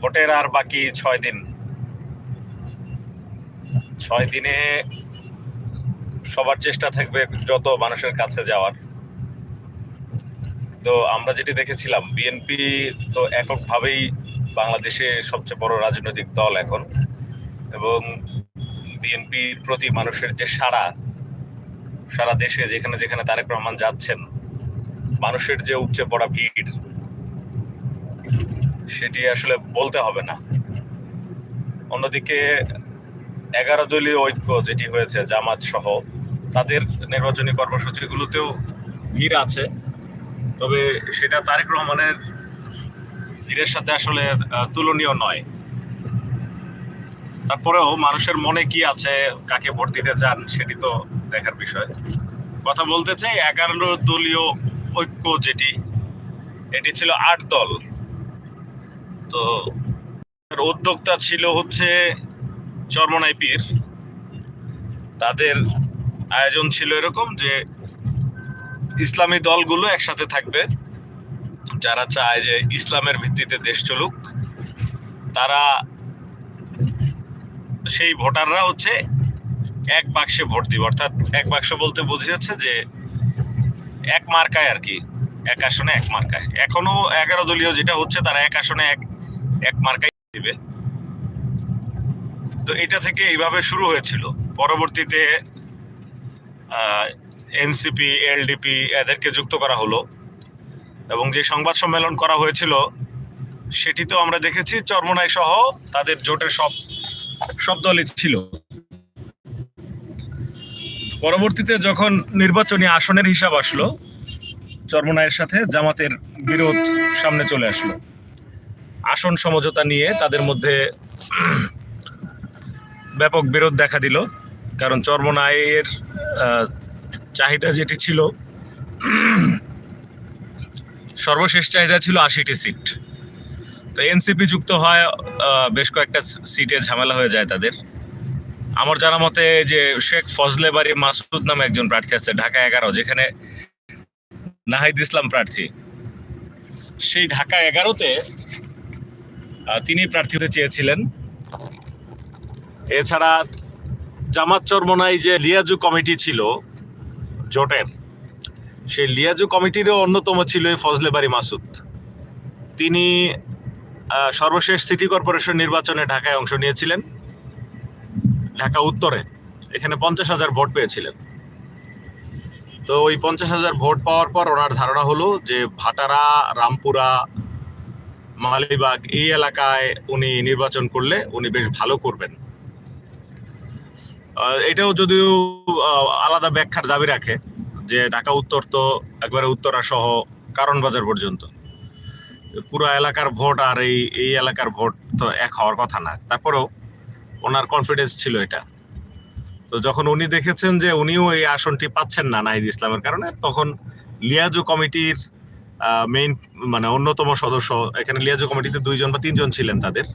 ভোটের আর বাকি ছয় দিন। ছয় দিনে সবার চেষ্টা থাকবে যত মানুষের কাছে যাওয়ার। তো আমরা যেটি দেখেছিলাম বিএনপি তো এককভাবেই বাংলাদেশে সবচেয়ে বড় রাজনৈতিক দল এখন। এবং বিএনপির প্রতি মানুষের যে সারা সারা দেশে যেখানে যেখানে তারেক রহমান যাচ্ছেন, মানুষের যে উপচে পড়া ভিড় সেটি আসলে বলতে হবে না। অন্যদিকে এগারো দলীয় ঐক্য যেটি হয়েছে জামাত সহ, তাদের নির্বাচনী কর্মসূচিগুলোতেও ভিড় আছে। তবে সেটা তারেক রহমানের ভিড়ের সাথে আসলে তুলনীয় নয়। তারপরেও মানুষের মনে কি আছে, কাকে ভোট দিতে চান, সেটি তো দেখার বিষয়। কথা বলতে চাই, এগারো দলীয় ঐক্য যেটি, এটি ছিল আট দল। তো উদ্যোক্তা ছিল হচ্ছে চরমনাই পীর। তাদের আয়োজন ছিল এরকম যে ইসলামী দলগুলো একসাথে থাকবে। যারা চায় যে ইসলামের ভিত্তিতে দেশ চলুক, তারা সেই ভোটাররা হচ্ছে এক বাক্সে ভোট দিবে। অর্থাৎ এক বাক্স বলতে বোঝাচ্ছে যে এক মার্কায় আর কি, এক আসনে এক মার্কায়। এখনও এগারো দলীয় যেটা হচ্ছে, তারা এক আসনে এক এক মার্কাই দিবে। তো এটা থেকে এইভাবে শুরু হয়েছিল। পরবর্তীতে এনসিপি এলডিপি এদেরকে যুক্ত করা হলো। এবং যে সংবাদ সম্মেলন করা হয়েছিল, সেটিতেও আমরা দেখেছি চরমনাই সহ তাদের জোটের সব সব দলই ছিল। পরবর্তীতে যখন নির্বাচনী আসনের হিসাব আসলো চরমনায়ের সাথে জামাতের বিরোধ সামনে চলে আসলো। আসন সমঝোতা নিয়ে তাদের মধ্যে ব্যাপক বিরোধ দেখা দিল। কারণ চর্মনায়ের চাহিদা যেটি ছিল, সর্বশেষ চাহিদা ছিল আশিটি সিট। তো এনসিপি যুক্ত হয় বেশ কয়েকটা সিটে ঝামেলা হয়ে যায় তাদের। আমার জানা মতে যে শেখ ফজলে বাড়ি মাসুদ নামে একজন প্রার্থী আছে, ঢাকা এগারো, যেখানে নাহিদ ইসলাম প্রার্থী। সেই ঢাকা এগারোতে তিনি প্রার্থী হতে চেয়েছিলেন। এছাড়া জামাত চরমনাই যে লিয়াজু কমিটি ছিল, জোটের, সেই লিয়াজু কমিটিরও অন্যতম ছিল এই ফজলে বাড়ি মাসুদ। তিনি সর্বশেষ সিটি কর্পোরেশন নির্বাচনে ঢাকায় অংশ নিয়েছিলেন। ঢাকা উত্তরে, এখানে পঞ্চাশ হাজার ভোট পেয়েছিলেন। তো ওই পঞ্চাশ হাজার ভোট পাওয়ার পর ওনার ধারণা হলো যে ভাটারা, রামপুরা মালিবাগ এই এলাকায় উনি নির্বাচন করলে উনি বেশ ভালো করবেন। এটাও যদিও আলাদা ব্যাখ্যার দাবি রাখে যে ঢাকা উত্তর তো একবারে উত্তরা সহ কারণ বাজার পর্যন্ত। পুরো এলাকার ভোট আর এই এই এলাকার ভোট তো এক হওয়ার কথা না। তারপরেও ওনার কনফিডেন্স ছিল এটা। তো যখন উনি দেখেছেন যে উনিও এই আসনটি পাচ্ছেন না নাহিদ ইসলামের কারণে, তখন লিয়াজু কমিটির মেইন মানে অন্যতম সদস্য, এখানে লিয়াজু কমিটিতে দুইজন বা তিনজন ছিলেন তাদের।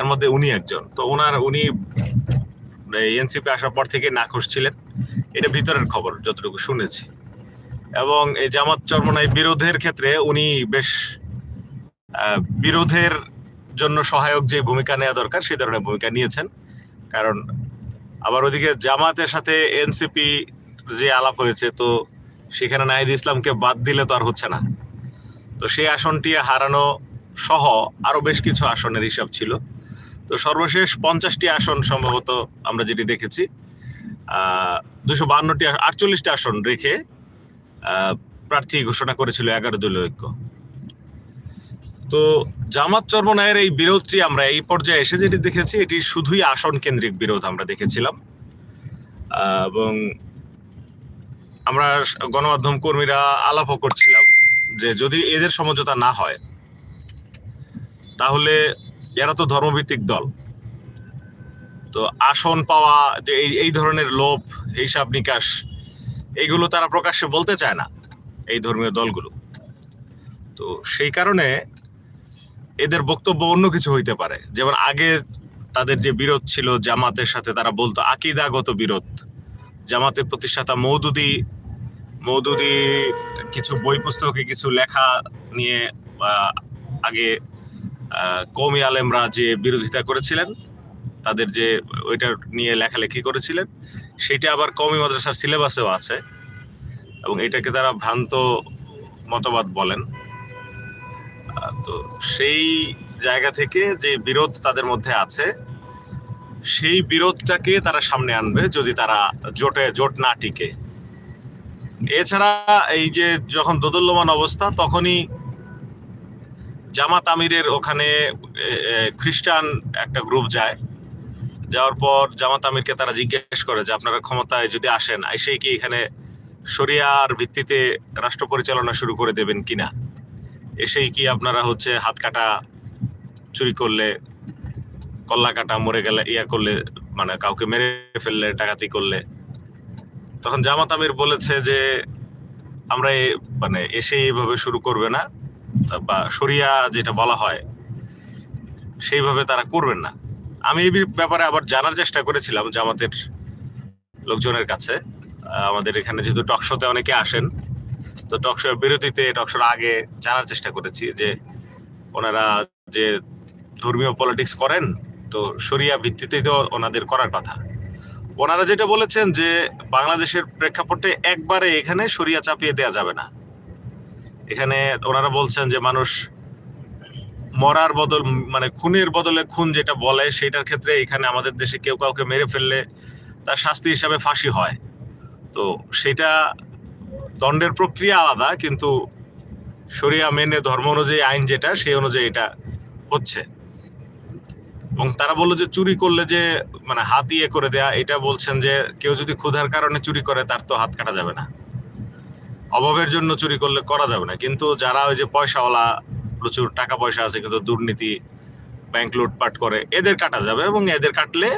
এর মধ্যে উনি একজন। তো ওনার উনি এনসিপি আসার পর থেকে নাখোশ ছিলেন। এটা ভিতরের খবর, যতটুকু শুনেছি। এবং এই জামাত চরমনাই বিরোধের ক্ষেত্রে উনি বেশ বিরোধের জন্য সহায়ক যে ভূমিকা নেওয়া দরকার সেই ধরনের ভূমিকা নিয়েছেন। কারণ আবার ওদিকে জামাতের সাথে এনসিপি যে আলাপ হয়েছে, তো সেখানে নাহিদ ইসলামকে বাদ দিলে তো আর হচ্ছে না। তো সেই আসনটি হারানো সহ আরও বেশ কিছু আসনের হিসাব ছিল। তো সর্বশেষ পঞ্চাশটি আসন সম্ভবত আমরা যেটি দেখেছি দুশো বান্নটি আটচল্লিশটি আসন রেখে প্রার্থী ঘোষণা করেছিল এগারো দলীয় ঐক্য। তো জামাত চর্মনায়ের এই বিরোধটি আমরা এই পর্যায়ে এসে যেটি দেখেছি, এটি শুধুই আসন কেন্দ্রিক বিরোধ আমরা দেখেছিলাম। এবং আমরা গণমাধ্যম কর্মীরা আলাপও করছিলাম যে যদি এদের সমঝোতা না হয়, তাহলে এরা তো ধর্মভিত্তিক দল। তো আসন পাওয়া, যে এই এই ধরনের লোভ, হিসাব নিকাশ, এইগুলো তারা প্রকাশ্যে বলতে চায় না, এই ধর্মীয় দলগুলো। তো সেই কারণে এদের বক্তব্য অন্য কিছু হইতে পারে। যেমন আগে তাদের যে বিরোধ ছিল জামাতের সাথে, তারা বলতো আকিদাগত বিরোধ, জামাতের প্রতিষ্ঠাতা মৌদুদি মৌদুদি, কিছু বই পুস্তকে কিছু লেখা নিয়ে আগে কৌমি আলেমরা যে বিরোধিতা করেছিলেন, তাদের যে ওইটা নিয়ে লেখালেখি করেছিলেন, সেটা আবার কওমি মাদ্রাসার সিলেবাসেও আছে এবং এটাকে তারা ভ্রান্ত মতবাদ বলেন। তো সেই জায়গা থেকে যে বিরোধ তাদের মধ্যে আছে, সেই বিরোধটাকে তারা সামনে আনবে যদি তারা জোটে, জোট না টিকে। এছাড়া এই যে যখন দোদুল্যমান অবস্থা, তখনই জামাত আমিরের ওখানে খ্রিস্টান একটা গ্রুপ যায়। যাওয়ার পর জামাত আমিরকে তারা জিজ্ঞেস করে যে, আপনারা ক্ষমতায় যদি আসেন এসেই কি এখানে শরিয়ার ভিত্তিতে রাষ্ট্র পরিচালনা শুরু করে দেবেন কিনা? এসেই কি আপনারা হচ্ছে হাত কাটা চুরি করলে, কল্লা কাটা মরে গেলে, ইয়া করলে মানে কাউকে মেরে ফেললে, ডাকাতি করলে? তখন জামাত আমির বলেছে যে আমরা মানে এসে এইভাবে শুরু করবে না বা শরিয়া যেটা বলা হয়, সেইভাবে তারা করবেন না। আমি এই ব্যাপারে আবার জানার চেষ্টা করেছিলাম জামাতের লোকজনের কাছে। আমাদের এখানে যেহেতু টকশোতে অনেকে আসেন, তো টকশোর বিরতিতে টকশোর আগে জানার চেষ্টা করেছি যে ওনারা যে ধর্মীয় পলিটিক্স করেন, তো শরিয়া ভিত্তিতেই তো ওনাদের করার কথা। ওনারা যেটা বলেছেন যে বাংলাদেশের প্রেক্ষাপটে একবারে এখানে শরিয়া চাপিয়ে দেওয়া যাবে না। এখানে ওনারা বলছেন যে মানুষ মরার বদল মানে খুনের বদলে খুন যেটা বলে, সেটার ক্ষেত্রে এখানে আমাদের দেশে কেউ কাউকে মেরে ফেললে তার শাস্তি হিসাবে ফাঁসি হয়। তো সেটা দণ্ডের প্রক্রিয়া আলাদা, কিন্তু শরিয়া মেনে ধর্ম অনুযায়ী, আইন যেটা, সেই অনুযায়ী এটা হচ্ছে। এবং তারা বলল যে চুরি করলে যে মানে হাত ইয়ে করে দেয়া, এটা বলছেন যে কেউ যদি ক্ষুধার কারণে চুরি করে, তার তো হাত কাটা যাবে না। অভাবের জন্য চুরি করলে করা যাবে না। কিন্তু যারা ওই যে পয়সাওয়ালা, প্রচুর টাকা পয়সা আছে, কিন্তু দুর্নীতি ব্যাংক লুটপাট করে, এদের কাটা যাবে এবং এদের কাটলে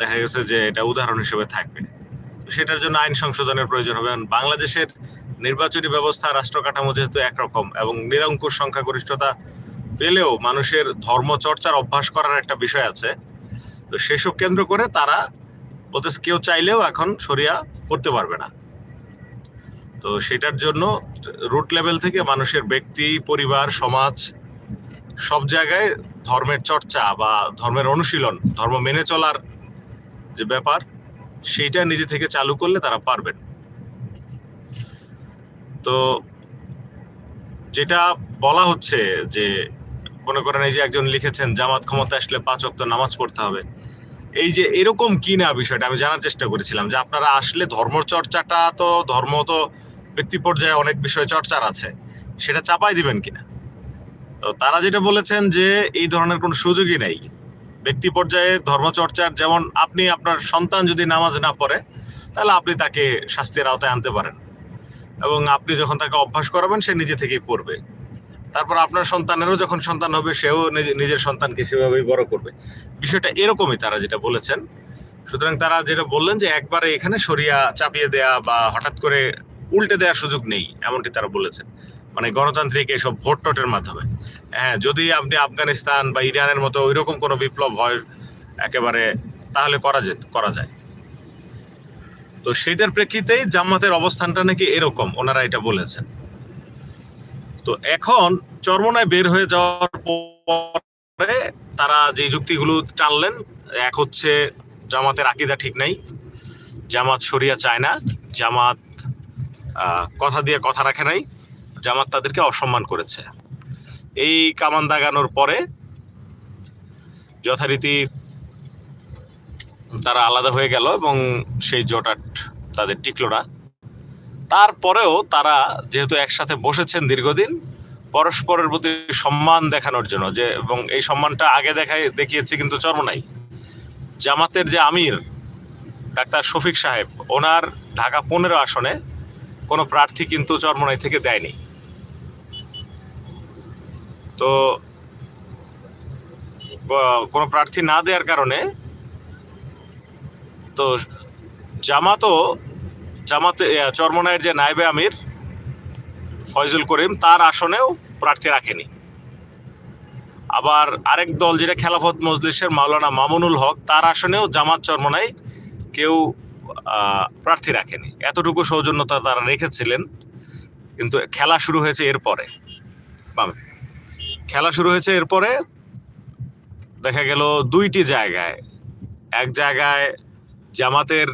দেখা গেছে যে এটা উদাহরণ হিসেবে থাকবে। সেটার জন্য আইন সংশোধনের প্রয়োজন হবে। এবং বাংলাদেশের নির্বাচনী ব্যবস্থা, রাষ্ট্র কাঠামো যেহেতু একরকম এবং নিরঙ্কুশ সংখ্যাগরিষ্ঠতা পেলেও মানুষের ধর্ম চর্চার অভ্যাস করার একটা বিষয় আছে। তো সেসব কেন্দ্র করে তারা বলতেছে, কেউ চাইলেও এখন সরিয়া করতে পারবে না। তো সেটার জন্য রুট লেভেল থেকে মানুষের ব্যক্তি, পরিবার, সমাজ সব জায়গায় ধর্মের চর্চা বা ধর্মের অনুশীলন, ধর্ম মেনে চলার যে ব্যাপার, সেইটা নিজে থেকে চালু করলে তারা পারবেন। তো যেটা বলা হচ্ছে যে মনে করেন এই যে একজন লিখেছেন, জামাত ক্ষমতা আসলে পাঁচ অক্ত নামাজ পড়তে হবে। এই যে এরকম কি না বিষয়টা আমি জানার চেষ্টা করেছিলাম যে আপনারা আসলে ধর্ম চর্চাটা তো, ধর্ম তো ব্যক্তি পর্যায়ে অনেক বিষয় চর্চার আছে, সেটা চাপাই দিবেন কিনা? তো তারা যেটা বলেছেন যে এই ধরনের কোনো সুযোগই নেই। ব্যক্তি পর্যায়ে ধর্মচর্চার যেমন আপনি আপনার সন্তান যদি নামাজ না পড়ে, তাহলে আপনি তাকে শাস্তির আওতায় আনতে পারেন। এবং আপনি যখন তাকে অভ্যাস করাবেন, সে নিজে থেকেই পড়বে। তারপর আপনার সন্তানেরও যখন সন্তান হবে, সেও নিজে- নিজের সন্তানকে সেভাবেই বড় করবে। বিষয়টা এরকমই তারা যেটা বলেছেন। সুতরাং তারা যেটা বললেন যে, একবারে এখানে সরিয়া চাপিয়ে দেয়া বা হঠাৎ করে উল্টে দেওয়ার সুযোগ নেই, এমনটি তারা বলেছেন। মানে গণতান্ত্রিক এসব ভোট টোটের মাধ্যমে। হ্যাঁ যদি আপনি আফগানিস্তান বা ইরানের মতো ওইরকম কোনো বিপ্লব হয়, একেবারে তাহলে করা যেত, করা যায়। তো সেটার প্রেক্ষিতেই জামাতের অবস্থানটা নাকি এরকম, ওনারা এটা বলেছেন। তো এখন চরমনায় বের হয়ে যাওয়ার পরে তারা যে যুক্তিগুলো টানলেন, এক হচ্ছে জামাতের আকিদা ঠিক নাই, জামাত সরিয়া চায় না, জামাত কথা দিয়ে কথা রাখে নাই, জামাত তাদেরকে অসম্মান করেছে। এই কামান দাগানোর পরে যথারীতি তারা আলাদা হয়ে গেল এবং সেই জোটাট তাদের টিকলো না। তারপরেও তারা যেহেতু একসাথে বসেছেন দীর্ঘদিন, পরস্পরের প্রতি সম্মান দেখানোর জন্য যে, এবং এই সম্মানটা আগে দেখায় দেখিয়েছে কিন্তু চরমনাই জামাতের যে আমির, ডাক্তার শফিক সাহেব, ওনার ঢাকা পনেরো আসনে কোনো প্রার্থী কিন্তু চরমনাই থেকে দেয়নি। তো কোনো প্রার্থী না দেওয়ার কারণে তো জামাতও জামাতে আহ, চরমনাইয়ের যে নাইবে আমির ফয়জুল করিম তার আসনেও প্রার্থী রাখেনি। আবার আরেক দল যেটা খেলাফত মজলিসের মাওলানা মামুনুল হক তার আসনেও জামাত চরমনাই কেউ প্রার্থী রাখেনি। এতটুকু সৌজন্যতা তারা রেখেছিলেন কিন্তু খেলা শুরু হয়েছে এরপরে। খেলা শুরু হয়েছে এরপরে দেখা গেল দুইটি জায়গায়। এক জায়গায় জামাতের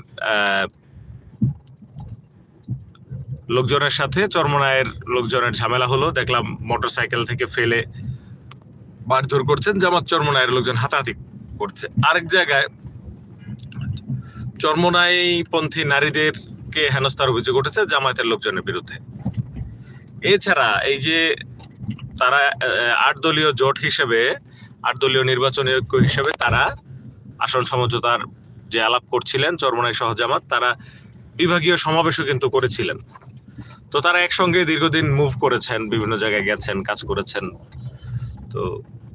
লোকজনের সাথে চর্মনায়ের লোকজনের ঝামেলা হলো। দেখলাম মোটরসাইকেল থেকে ফেলে মারধর করছেন, জামাত চর্মনায়ের লোকজন হাতাহাতি করছে। আরেক জায়গায় চরমনাই পন্থী নারীদেরকে হেনস্থার অভিযোগ উঠেছে জামায়াতের লোকজনের বিরুদ্ধে। এছাড়া এই যে তারা আট দলীয় জোট হিসেবে, আট দলীয় নির্বাচনী ঐক্য হিসেবে তারা আসন সমঝোতার যে আলাপ করছিলেন চরমনাই সহ জামাত, তারা বিভাগীয় সমাবেশও কিন্তু করেছিলেন। তো তারা একসঙ্গে দীর্ঘদিন মুভ করেছেন, বিভিন্ন জায়গায় গেছেন, কাজ করেছেন। তো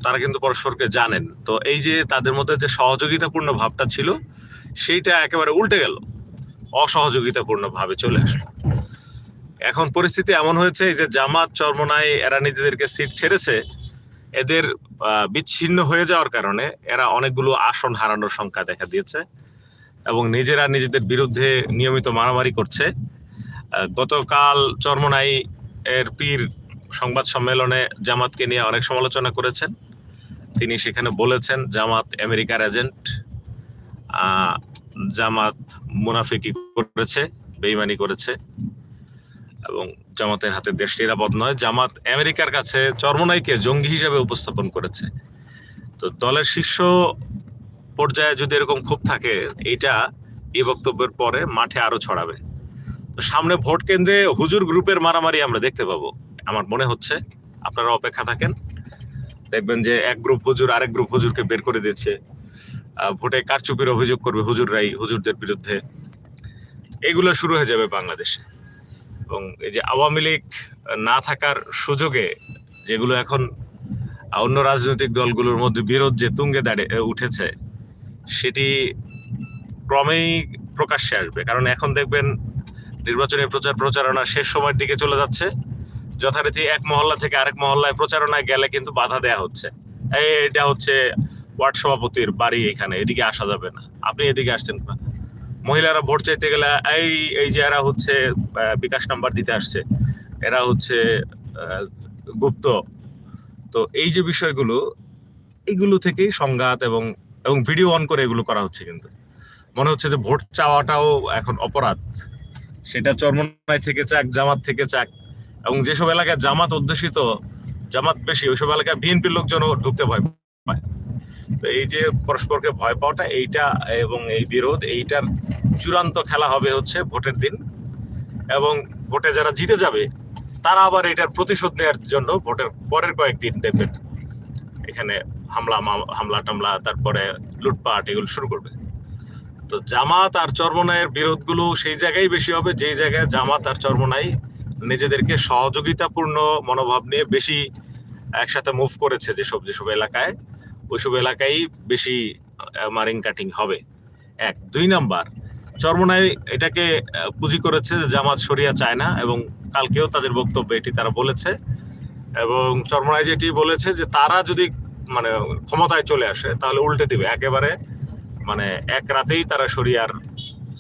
তারা কিন্তু পরস্পরকে জানেন। তো এই যে তাদের মধ্যে যে সহযোগিতাপূর্ণ ভাবটা ছিল, সেইটা একেবারে উল্টে গেল। অসহযোগিতাপূর্ণ ভাবে চলে আসলো। এখন পরিস্থিতি এমন হয়েছে যে জামাত চরমনায় এরা নিজেদেরকে সিট ছেড়েছে, এদের বিচ্ছিন্ন হয়ে যাওয়ার কারণে এরা অনেকগুলো আসন হারানোর সংখ্যা দেখা দিয়েছে এবং নিজেরা নিজেদের বিরুদ্ধে নিয়মিত মারামারি করছে। গতকাল চরমনাই এর পীর সংবাদ সম্মেলনে জামাতকে নিয়ে অনেক সমালোচনা করেছেন। তিনি সেখানে বলেছেন, জামাত আমেরিকার এজেন্ট। জামাত মুনাফিকি করেছে, বেইমানি করেছে এবং জামাতের হাতে দেশ নিরাপদ নয়। জামাত আমেরিকার কাছে চরমনাইকে জঙ্গি হিসেবে উপস্থাপন করেছে। তো দলের শীর্ষ পর্যায়ে যদি এরকম ক্ষোভ থাকে এটা এই বক্তব্যের পরে মাঠে আরও ছড়াবে। সামনে ভোট কেন্দ্রে হুজুর গ্রুপের মারামারি আমরা দেখতে পাবো। আমার মনে হচ্ছে আপনারা অপেক্ষা থাকেন। দেখবেন যে এক গ্রুপ হুজুর আরেক গ্রুপ হুজুরকে বের করে দিচ্ছে। ভোটে কারচুপির অভিযোগ করবে হুজুররাই, হুজুরদের বিরুদ্ধে। এগুলো শুরু হয়ে যাবে বাংলাদেশে। এবং এই যে আওয়ামী লীগ না থাকার সুযোগে যেগুলো এখন অন্য রাজনৈতিক দলগুলোর মধ্যে বিরোধ যে তুঙ্গে দাঁড়িয়ে উঠেছে, সেটি ক্রমেই প্রকাশ্যে আসবে। কারণ এখন দেখবেন নির্বাচনী প্রচার প্রচারণা শেষ সময়ের দিকে চলে যাচ্ছে। যথারীতি এক মহল্লা থেকে আরেক মহল্লায় প্রচারণায় গেলে কিন্তু বাধা দেয়া হচ্ছে। এই এটা হচ্ছে ওয়ার্ড সভাপতির বাড়ি এখানে, এদিকে আসা যাবে না। আপনি এদিকে আসছেন না মহিলারা ভোট চাইতে গেলে এই এই যে এরা হচ্ছে বিকাশ নাম্বার দিতে আসছে, এরা হচ্ছে গুপ্ত। তো এই যে বিষয়গুলো এইগুলো থেকেই সংঘাত এবং এবং ভিডিও অন করে এগুলো করা হচ্ছে কিন্তু। মনে হচ্ছে যে ভোট চাওয়াটাও এখন অপরাধ। সেটা চরমনাই থেকে চাক, জামাত থেকে চাক। এবং যেসব এলাকায় জামাত অধ্যুষিত, জামাত বেশি, ওইসব এলাকায় বিএনপির লোকজনও ঢুকতে ভয় পায়। তো এই যে পরস্পরকে ভয় পাওয়াটা, এইটা এবং এই বিরোধ, এইটার চূড়ান্ত খেলা হবে হচ্ছে ভোটের দিন। এবং ভোটে যারা জিতে যাবে, তারা আবার এটার প্রতিশোধ নেওয়ার জন্য ভোটের পরের কয়েকদিন দেখবেন। এখানে হামলা হামলা টামলা তারপরে লুটপাট, এগুলো শুরু করবে। তো জামাত আর চর্মনায়ের বিরোধগুলো সেই জায়গায় বেশি হবে, যেই জায়গায় জামাত আর চর্মনাই নিজেদেরকে সহযোগিতাপূর্ণ মনোভাব নিয়ে বেশি একসাথে মুভ করেছে যেসব যেসব এলাকায়। ওইসব এলাকায় বেশি মারিং কাটিং হবে। এক। দুই নাম্বার, চর্মনাই এটাকে পুঁজি করেছে যে জামাত সরিয়া চায় না এবং কালকেও তাদের বক্তব্য এটি তারা বলেছে। এবং চর্মনাই যেটি বলেছে যে তারা যদি মানে ক্ষমতায় চলে আসে, তাহলে উল্টে দিবে। একেবারে মানে এক রাতেই তারা সরিয়ার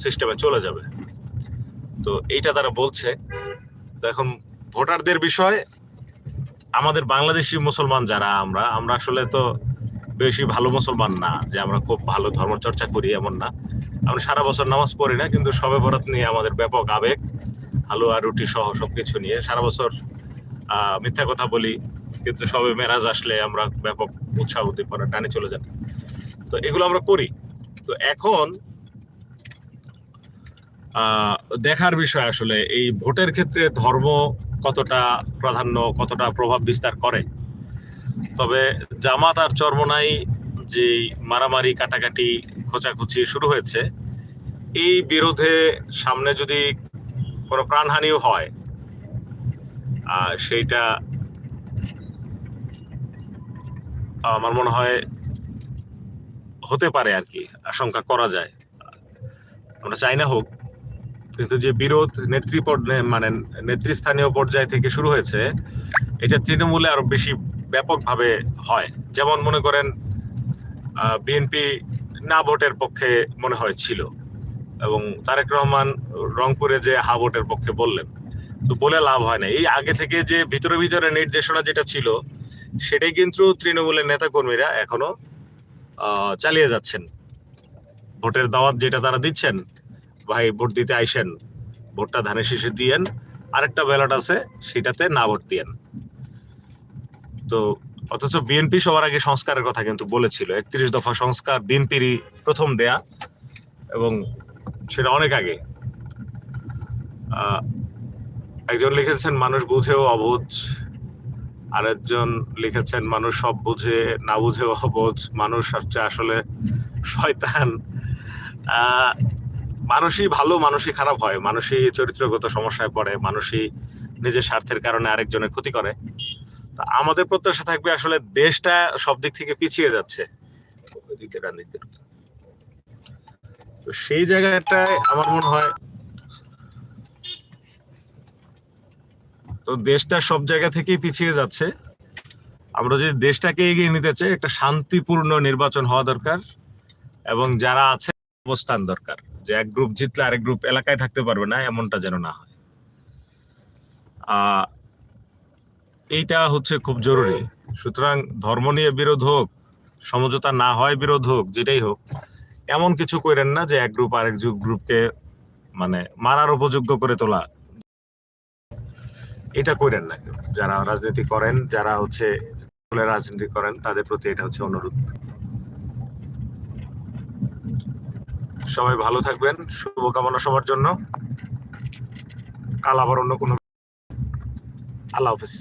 সিস্টেমে চলে যাবে। তো এইটা তারা বলছে। তো এখন ভোটারদের বিষয়, আমাদের বাংলাদেশি মুসলমান যারা আমরা আমরা আসলে তো বেশি ভালো মুসলমান না, যে আমরা খুব ভালো ধর্মচর্চা করি এমন না। আমরা সারা বছর নামাজ পড়ি না, কিন্তু সবে বরাত নিয়ে আমাদের ব্যাপক আবেগ, হালুয়া, রুটি সহ সব কিছু নিয়ে সারা বছর মিথ্যা কথা বলি, কিন্তু সবে মেরাজ আসলে আমরা ব্যাপক উৎসাহ উদ্দীপনা টানে চলে যান তো এগুলো আমরা করি। তো এখন দেখার বিষয় আসলে এই ভোটের ক্ষেত্রে ধর্ম কতটা প্রাধান্য, কতটা প্রভাব বিস্তার করে? তবে জামাত আর চরমনাই যে মারামারি, কাটাকাটি, খোঁচাখুচি শুরু হয়েছে, এই বিরোধে সামনে যদি কোনো প্রাণহানিও হয় সেইটা আমার মনে হয় হতে পারে আর কি, আশঙ্কা করা যায়। আমরা চাই না হোক, কিন্তু যে বিরোধ নেত্রী মানে নেতৃস্থানীয় পর্যায় থেকে শুরু হয়েছে, এটা তৃণমূলে আরও বেশি ব্যাপকভাবে হয়। যেমন মনে করেন বিএনপি না ভোটের পক্ষে মনে হয় ছিল, এবং তারেক রহমান রংপুরে যে হা ভোটের পক্ষে বললেন, তো বলে লাভ হয় না। এই আগে থেকে যে ভিতরে ভিতরে নির্দেশনা যেটা ছিল, সেটাই কিন্তু তৃণমূলের নেতাকর্মীরা এখনও চালিয়ে যাচ্ছেন। ভোটের দাওয়াত যেটা তারা দিচ্ছেন, ভাই ভোট দিতে আইসেন, ভোটটা ধানের শীষে দিয়েন, আরেকটা ব্যালট আছে, সেটাতে না ভোট দিয়েন। তো অথচ বিএনপি সবার আগে সংস্কারের কথা কিন্তু বলেছিল। একত্রিশ দফা সংস্কার বিএনপিরই প্রথম দেয়া এবং সেটা অনেক আগে। একজন লিখেছেন, মানুষ বুঝেও অবুঝ আরেকজন লিখেছেন, মানুষ সব বুঝে, না বুঝেও অবুঝ, মানুষ হচ্ছে আসলে শয়তান। মানুষই ভালো, মানুষই খারাপ হয়। মানুষই চরিত্রগত সমস্যায় পড়ে, মানুষই নিজের স্বার্থের কারণে আরেকজনের ক্ষতি করে। তা আমাদের প্রত্যাশা থাকবে আসলে দেশটা সব দিক থেকে পিছিয়ে যাচ্ছে। তো সেই জায়গাটায় আমার মনে হয় তো দেশটা সব জায়গা থেকেই পিছিয়ে যাচ্ছে। আমরা যদি দেশটাকে এগিয়ে নিতে চাই, একটা শান্তিপূর্ণ নির্বাচন হওয়া দরকার এবং যারা আছে, অবস্থান দরকার। যে এক গ্রুপ জিতলে আরেক গ্রুপ এলাকায় থাকতে পারবে না, এমনটা যেন না হয়। এইটা হচ্ছে খুব জরুরি। সুতরাং ধর্ম নিয়ে বিরোধ হোক, সমঝোতা না হয় বিরোধ হোক, যেটাই হোক, এমন কিছু করেন না যে এক গ্রুপ আরেক গ্রুপকে মানে মারার উপযোগ্য করে তোলা। এটা করেন না যারা রাজনীতি করেন, যারা হচ্ছে রাজনীতি করেন, তাদের প্রতি এটা হচ্ছে অনুরোধ। সবাই ভালো থাকবেন, শুভকামনা সবার জন্য। কাল আবার অন্য কোনো আল্লাহ হাফিজ।